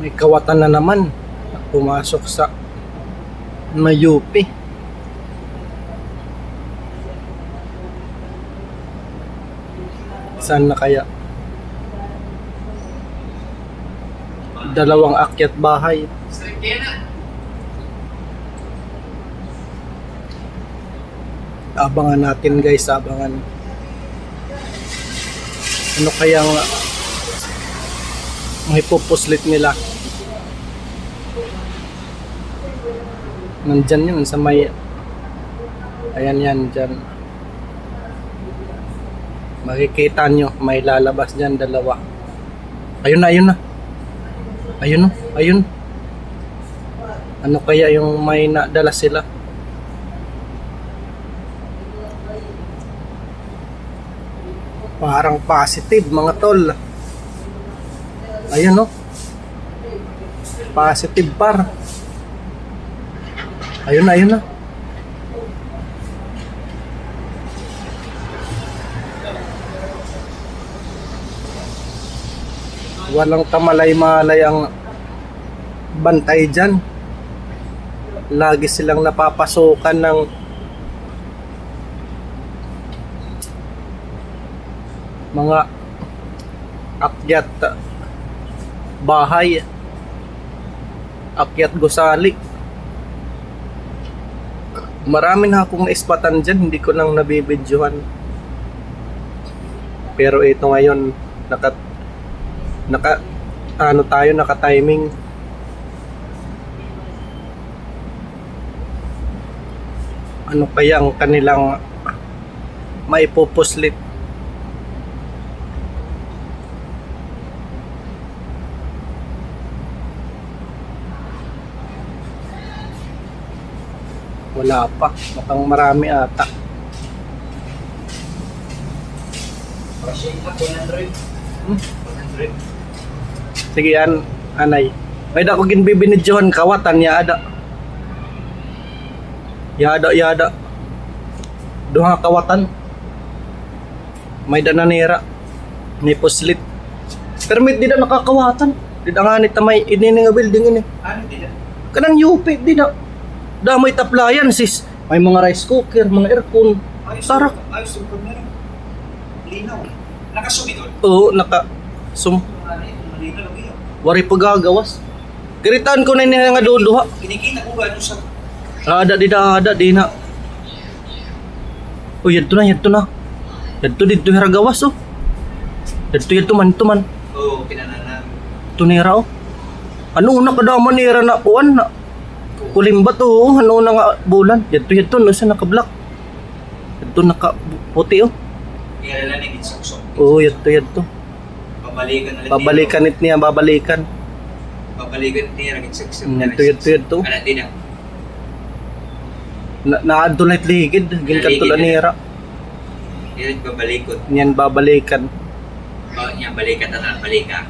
May kawatan na naman. Pumasok sa Mayupi. Saan na kaya? Dalawang akyat bahay. Abangan natin guys, abangan. Ano kayang may pupuslit nila? Nandyan yun sa may Ayan yan dyan. Makikita nyo, may lalabas dyan dalawa. Ayun na, ayun na. Ayun na, ayun. Ano kaya yung may nadala sila? Parang positive mga tol. Ayun no. Positive par. Ayun na, ayun na. Walang tamalay-malay ang bantay dyan. Lagi silang napapasukan ng mga akyat bahay. Akyat gusali. Marami na akong naispatan dyan hindi ko lang nabibidyohan. Pero ito ngayon naka naka ano tayo naka timing ano kaya ang kanilang maipupuslit Wala pa. Mukhang marami ata. Hmm? Sige yan, anay. May dako ginbibinidyohan kawatan yaada. Yada yada. Duha kawatan. May dananira. May puslit. Permit di na nakakawatan. Di na nga ni tamay ini nga building ini. Ano din yan? Kanang UP di na. Damay taplayan sis. May mga rice cooker, mga aircon. Ayos yung- Ayos yung pag meron. Linaw. Nakasumi doon. Oo, naka sum wari pagagawas. Kiritaan ko na niya nga duduha. Kinikita ko ba doon sa... Ada di da ada di na. Oh, yadto na, yadto na. Yadto dito hiragawas oh. Yadto yadto man, ito man. Oo, oh, pinananan. Tunira oh. Ano una kada manira na kuan na. Kulimbat oh, ano na nga bulan. Yadto yadto no sa naka-black. Yadto naka puti oh. Ialala na yung saksok. Oo, yadto yadto. Babalikan na lang. Babalikan it niya, babalikan. Babalikan niya lang yung saksok. Mm, Yadto yadto yadto. Ano din yan? Na naadto na ligid, ginkanto Ligid, nira. Yan babalikot. Niyan babalikan. Oh, yan balikan na lang. Balika.